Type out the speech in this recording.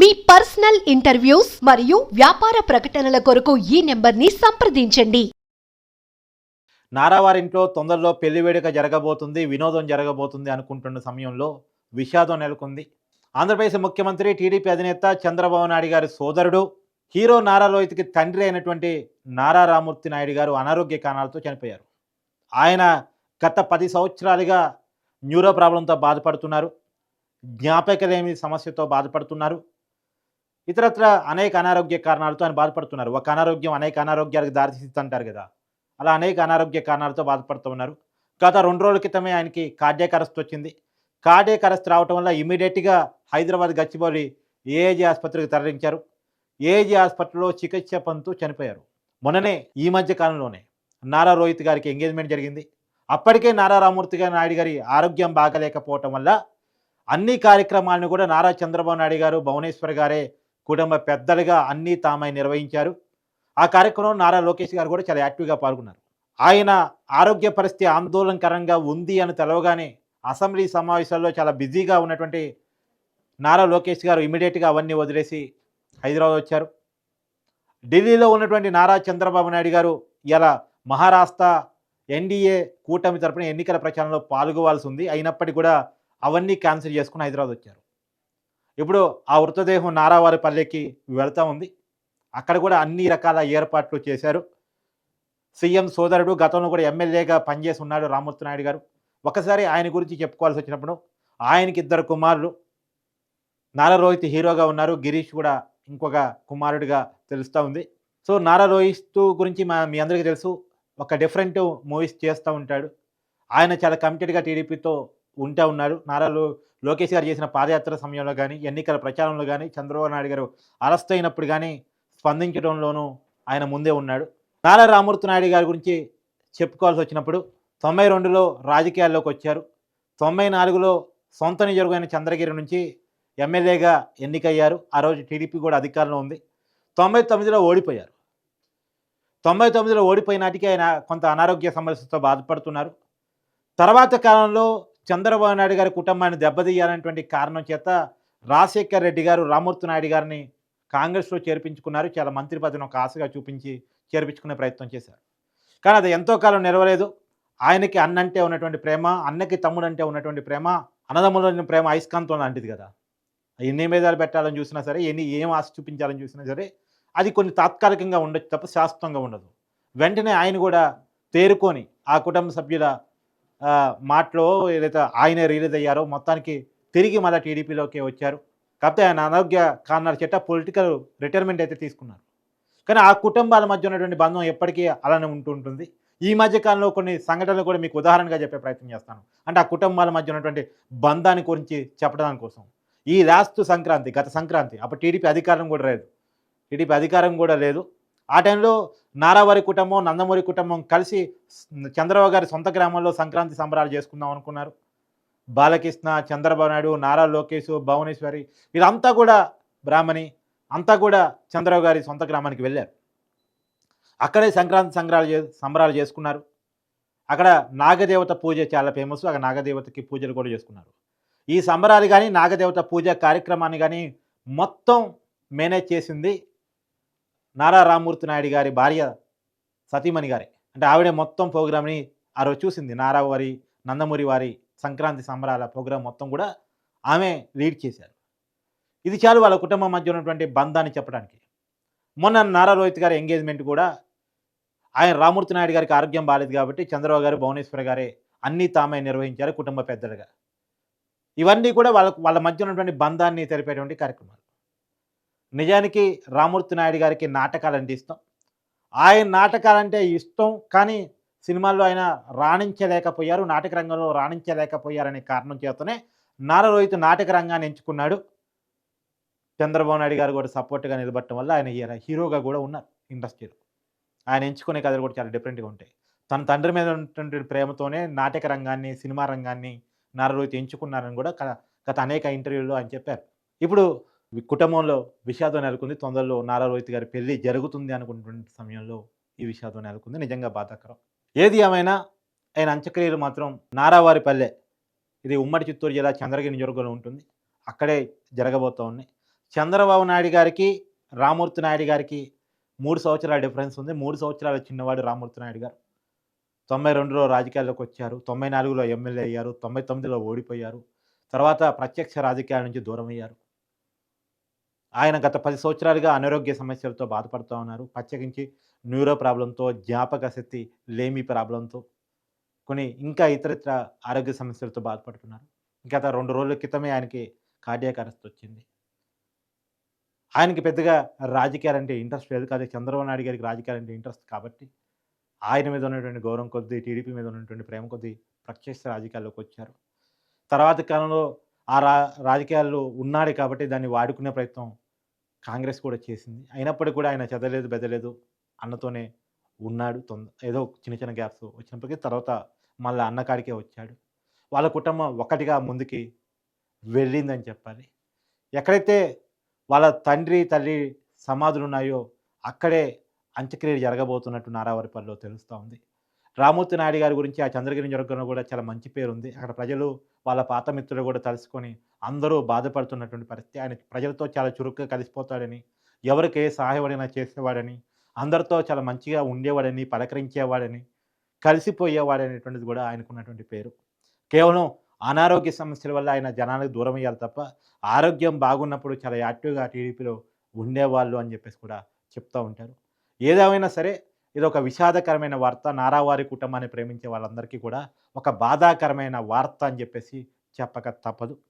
మీ personal interviews మరియు వ్యాపార ప్రకటనల కొరకు ఈ నెంబర్ని సంప్రదించండి. నారావారింట్లో తొందరలో పెళ్ళి వేడుక జరగబోతుంది వినోదం జరగబోతుంది అనుకుంటున్న సమయంలో విషాదం నెలకొంది. ఆంధ్రప్రదేశ్ ముఖ్యమంత్రి టీడీపీ అధినేత చంద్రబాబు నాయుడు గారి సోదరుడు హీరో నారా లోహిత్కి తండ్రి అయినటువంటి నారా రామూర్తి నాయుడు గారు అనారోగ్య కారణాలతో చనిపోయారు. ఆయన గత పది సంవత్సరాలుగా న్యూరో ప్రాబ్లంతో బాధపడుతున్నారు జ్ఞాపకలేమి సమస్యతో బాధపడుతున్నారు. ఇతరత్ర అనేక అనారోగ్య కారణాలతో ఆయన బాధపడుతున్నారు. ఒక అనారోగ్యం అనేక అనారోగ్యాలకు దారితీస్తుంటారు కదా. అలా అనేక అనారోగ్య కారణాలతో బాధపడుతూ ఉన్నారు. గత రెండు రోజుల క్రితమే ఆయనకి కార్డియాక్ అరెస్ట్ వచ్చింది. కార్డియాక్ అరెస్ట్ రావటం వల్ల ఇమీడియట్గా హైదరాబాద్ గచ్చిబౌలి ఏఏజీ ఆసుపత్రికి తరలించారు. ఏఏజీ ఆసుపత్రిలో చికిత్స పొందుతూ చనిపోయారు. మొన్ననే ఈ మధ్య కాలంలోనే నారా రోహిత్ గారికి ఎంగేజ్మెంట్ జరిగింది. అప్పటికే నారా రామూర్తి గారి నాయుడు గారి ఆరోగ్యం బాగలేకపోవటం వల్ల అన్ని కార్యక్రమాలను కూడా నారా చంద్రబాబు నాయుడు గారు భువనేశ్వర్ గారే కుటుంబ పెద్దలుగా అన్నీ తామై నిర్వహించారు. ఆ కార్యక్రమం నారా లోకేష్ గారు కూడా చాలా యాక్టివ్గా పాల్గొన్నారు. ఆయన ఆరోగ్య పరిస్థితి ఆందోళనకరంగా ఉంది అని తెలవగానే అసెంబ్లీ సమావేశాల్లో చాలా బిజీగా ఉన్నటువంటి నారా లోకేష్ గారు ఇమీడియట్గా అవన్నీ వదిలేసి హైదరాబాద్ వచ్చారు. ఢిల్లీలో ఉన్నటువంటి నారా చంద్రబాబు నాయుడు గారు ఇలా మహారాష్ట్ర ఎన్డీఏ కూటమి తరపున ఎన్నికల ప్రచారంలో పాల్గొవాల్సి ఉంది. అయినప్పటికీ కూడా అవన్నీ క్యాన్సిల్ చేసుకుని హైదరాబాద్ వచ్చారు. ఇప్పుడు ఆ మృతదేహం నారావారిపల్లెకి వెళ్తూ ఉంది. అక్కడ కూడా అన్ని రకాల ఏర్పాట్లు చేశారు. సీఎం సోదరుడు గతంలో కూడా ఎమ్మెల్యేగా పనిచేసి ఉన్నాడు రామూర్తి నాయుడు గారు. ఒకసారి ఆయన గురించి చెప్పుకోవాల్సి వచ్చినప్పుడు ఆయనకి ఇద్దరు కుమారులు నారా రోహిత్ హీరోగా ఉన్నారు. గిరీష్ కూడా ఇంకొక కుమారుడిగా తెలుస్తూ ఉంది. సో నారా రోహిత్ గురించి మా మీ అందరికీ తెలుసు. ఒక డిఫరెంట్ మూవీస్ చేస్తూ ఉంటాడు. ఆయన చాలా కమిటెడ్గా టీడీపీతో ఉంటా ఉన్నాడు నారా లోకేష్ గారు చేసిన పాదయాత్ర సమయంలో కానీ ఎన్నికల ప్రచారంలో కానీ చంద్రబాబు నాయుడు గారు అరెస్ట్ అయినప్పుడు కానీ స్పందించడంలోనూ ఆయన ముందే ఉన్నాడు. నారా రామూర్తి నాయుడు గారి గురించి చెప్పుకోవాల్సి వచ్చినప్పుడు తొంభై రెండులో రాజకీయాల్లోకి వచ్చారు. తొంభై నాలుగులో సొంత నియోజకమైన చంద్రగిరి నుంచి ఎమ్మెల్యేగా ఎన్నికయ్యారు. ఆ రోజు టీడీపీ కూడా అధికారంలో ఉంది. తొంభై తొమ్మిదిలో ఓడిపోయారు. తొంభై తొమ్మిదిలో ఓడిపోయినాటికి ఆయన కొంత అనారోగ్య సమస్యతో బాధపడుతున్నారు. తర్వాత కాలంలో చంద్రబాబు నాయుడు గారి కుటుంబాన్ని దెబ్బతీయాలనేటువంటి కారణం చేత రాజశేఖర్ రెడ్డి గారు రామూర్తి నాయుడు గారిని కాంగ్రెస్లో చేర్పించుకున్నారు. చాలా మంత్రి పదవిని ఒక ఆశగా చూపించి చేర్పించుకునే ప్రయత్నం చేశారు. కానీ అది ఎంతో కాలం నిలవలేదు. ఆయనకి అన్నంటే ఉన్నటువంటి ప్రేమ అన్నకి తమ్ముడు అంటే ఉన్నటువంటి ప్రేమ అన్నదమ్ముల ప్రేమ అయస్కాంతం లాంటిది కదా. ఎన్ని మీదాలు పెట్టాలని చూసినా సరే ఎన్ని ఏం ఆశ చూపించాలని చూసినా సరే అది కొన్ని తాత్కాలికంగా ఉండొచ్చు తప్ప శాశ్వతంగా ఉండదు. వెంటనే ఆయన కూడా తేరుకొని ఆ కుటుంబ సభ్యుల మాటలో ఏదైతే ఆయన రిలీజ్ అయ్యారో మొత్తానికి తిరిగి మళ్ళీ టీడీపీలోకి వచ్చారు. కాకపోతే ఆయన అనారోగ్య కారణాల చేత పొలిటికల్ రిటైర్మెంట్ అయితే తీసుకున్నారు. కానీ ఆ కుటుంబాల మధ్య ఉన్నటువంటి బంధం ఎప్పటికీ అలానే ఉంటుంటుంది. ఈ మధ్య కాలంలో కొన్ని సంఘటనలు కూడా మీకు ఉదాహరణగా చెప్పే ప్రయత్నం చేస్తాను. అంటే ఆ కుటుంబాల మధ్య ఉన్నటువంటి బంధాన్ని గురించి చెప్పడం కోసం. ఈ లాస్ట్ సంక్రాంతి గత సంక్రాంతి అప్పుడు టీడీపీ అధికారం కూడా లేదు. టీడీపీ అధికారం కూడా లేదు. ఆ టైంలో నారావారి కుటుంబం నందమూరి కుటుంబం కలిసి చంద్రబాబు గారి సొంత గ్రామంలో సంక్రాంతి సంబరాలు చేసుకుందాం అనుకున్నారు. బాలకృష్ణ చంద్రబాబు నాయుడు నారా లోకేష్ భువనేశ్వరి వీరంతా కూడా బ్రాహ్మణి అంతా కూడా చంద్రబాబు గారి సొంత గ్రామానికి వెళ్ళారు. అక్కడే సంక్రాంతి సంగ్రహాలు చే సంబరాలు చేసుకున్నారు. అక్కడ నాగదేవత పూజ చాలా ఫేమస్. అక్కడ నాగదేవతకి పూజలు కూడా చేసుకున్నారు. ఈ సంబరాలు కానీ నాగదేవత పూజ కార్యక్రమాన్ని కానీ మొత్తం మేనేజ్ చేసింది నారా రామూర్తి నాయుడు గారి భార్య సతీమణి గారే. అంటే ఆవిడే మొత్తం ప్రోగ్రామ్ని ఆ రోజు చూసింది. నారా వారి నందమూరి వారి సంక్రాంతి సంబరాల ప్రోగ్రాం మొత్తం కూడా ఆమె లీడ్ చేశారు. ఇది చాలు వాళ్ళ కుటుంబం మధ్య ఉన్నటువంటి బంధాన్ని చెప్పడానికి. మొన్న నారా రోహిత్ గారి ఎంగేజ్మెంట్ కూడా ఆయన రామూర్తి నాయుడు గారికి ఆరోగ్యం బాగాలేదు కాబట్టి చంద్రబాబు గారు భువనేశ్వర్ గారే అన్నీ తామే నిర్వహించారు కుటుంబ పెద్దలుగా. ఇవన్నీ కూడా వాళ్ళ వాళ్ళ మధ్య ఉన్నటువంటి బంధాన్ని తెలిపేటువంటి కార్యక్రమాలు. నిజానికి రామూర్తి నాయుడు గారికి నాటకాలు అంటే ఇష్టం. ఆయన నాటకాలంటే ఇష్టం కానీ సినిమాల్లో ఆయన రాణించలేకపోయారు నాటక రంగంలో రాణించలేకపోయారనే కారణం చేతనే నారా రోహిత్ నాటక రంగాన్ని ఎంచుకున్నాడు. చంద్రబాబు నాయుడు గారు కూడా సపోర్ట్గా నిలబడటం వల్ల ఆయన హీరోగా కూడా ఉన్నారు ఇండస్ట్రీలో. ఆయన ఎంచుకునే కథలు కూడా చాలా డిఫరెంట్గా ఉంటాయి. తన తండ్రి మీద ఉన్నటువంటి ప్రేమతోనే నాటక రంగాన్ని సినిమా రంగాన్ని నారా రోహిత్ ఎంచుకున్నారని కూడా గత అనేక ఇంటర్వ్యూల్లో ఆయన చెప్పారు. ఇప్పుడు కుటుంబంలో విషాదం నెలకొంది. తొందరలో నారా రోహిత్ గారి పెళ్ళి జరుగుతుంది అనుకున్నటువంటి సమయంలో ఈ విషాదం నెలకొంది. నిజంగా బాధాకరం. ఏది ఏమైనా ఆయన అంత్యక్రియలు మాత్రం నారావారి పల్లె. ఇది ఉమ్మడి చిత్తూరు జిల్లా చంద్రగిరి నియోజకవర్గంలో ఉంటుంది. అక్కడే జరగబోతూ ఉన్నాయి చంద్రబాబు నాయుడు గారికి రామూర్తి నాయుడు గారికి మూడు సంవత్సరాల డిఫరెన్స్ ఉంది. మూడు సంవత్సరాల చిన్నవాడు రామూర్తి నాయుడు గారు. తొంభై రెండులో రాజకీయాల్లోకి వచ్చారు. తొంభై నాలుగులో ఎమ్మెల్యే అయ్యారు. తొంభై తొమ్మిదిలో ఓడిపోయారు. తర్వాత ప్రత్యక్ష రాజకీయాల నుంచి దూరం అయ్యారు. ఆయన గత పది సంవత్సరాలుగా అనారోగ్య సమస్యలతో బాధపడుతూ ఉన్నారు. ప్రత్యేకించి న్యూరో ప్రాబ్లంతో జ్ఞాపక శక్తి లేమి ప్రాబ్లంతో కొన్ని ఇంకా ఇతరత్ర ఆరోగ్య సమస్యలతో బాధపడుతున్నారు. గత రెండు రోజుల క్రితమే ఆయనకి కార్డియాక్ అరెస్ట్ వచ్చింది. ఆయనకి పెద్దగా రాజకీయాలంటే ఇంట్రెస్ట్ లేదు కాదు. చంద్రబాబు నాయుడు గారికి రాజకీయాలంటే ఇంట్రెస్ట్ కాబట్టి ఆయన మీద ఉన్నటువంటి గౌరవం కొద్దీ టీడీపీ మీద ఉన్నటువంటి ప్రేమ కొద్దీ ప్రత్యక్ష రాజకీయాల్లోకి వచ్చారు. తర్వాత కాలంలో ఆ రా రాజకీయాల్లో ఉన్నాడు కాబట్టి దాన్ని వాడుకునే ప్రయత్నం కాంగ్రెస్ కూడా చేసింది. అయినప్పటికీ కూడా ఆయన చదవలేదు బెదలేదు అన్నతోనే ఉన్నాడు. తొంద ఏదో చిన్న చిన్న గ్యాప్స్ వచ్చినప్పటికీ తర్వాత మళ్ళీ అన్నకాడికే వచ్చాడు. వాళ్ళ కుటుంబం ఒకటిగా ముందుకి వెళ్ళిందని చెప్పాలి. ఎక్కడైతే వాళ్ళ తండ్రి తల్లి సమాధులు ఉన్నాయో అక్కడే అంత్యక్రియలు జరగబోతున్నట్టు నారావారిపల్లిలో తెలుస్తూ ఉంది. రామూర్తి నాయుడు గారి గురించి ఆ చంద్రగిరి నియోజకవర్గంలో కూడా చాలా మంచి పేరు ఉంది అక్కడ ప్రజలు వాళ్ళ పాత మిత్రులు కూడా తలుసుకొని అందరూ బాధపడుతున్నటువంటి పరిస్థితి. ఆయన ప్రజలతో చాలా చురుగ్గా కలిసిపోతాడని ఎవరికి ఏ సహాయపడినా చేసేవాడని అందరితో చాలా మంచిగా ఉండేవాడని పలకరించేవాడని కలిసిపోయేవాడనేటువంటిది కూడా ఆయనకున్నటువంటి పేరు. కేవలం అనారోగ్య సమస్యల వల్ల ఆయన జనాలకు దూరం అయ్యారు తప్ప ఆరోగ్యం బాగున్నప్పుడు చాలా యాక్టివ్గా టీడీపీలో ఉండేవాళ్ళు అని చెప్పేసి కూడా చెప్తూ ఉంటారు. ఏదేమైనా సరే ఇది ఒక విషాదకరమైన వార్త. నారావారి కుటుంబాన్ని ప్రేమించే వాళ్ళందరికీ కూడా ఒక బాధాకరమైన వార్త అని చెప్పేసి చెప్పక తప్పదు.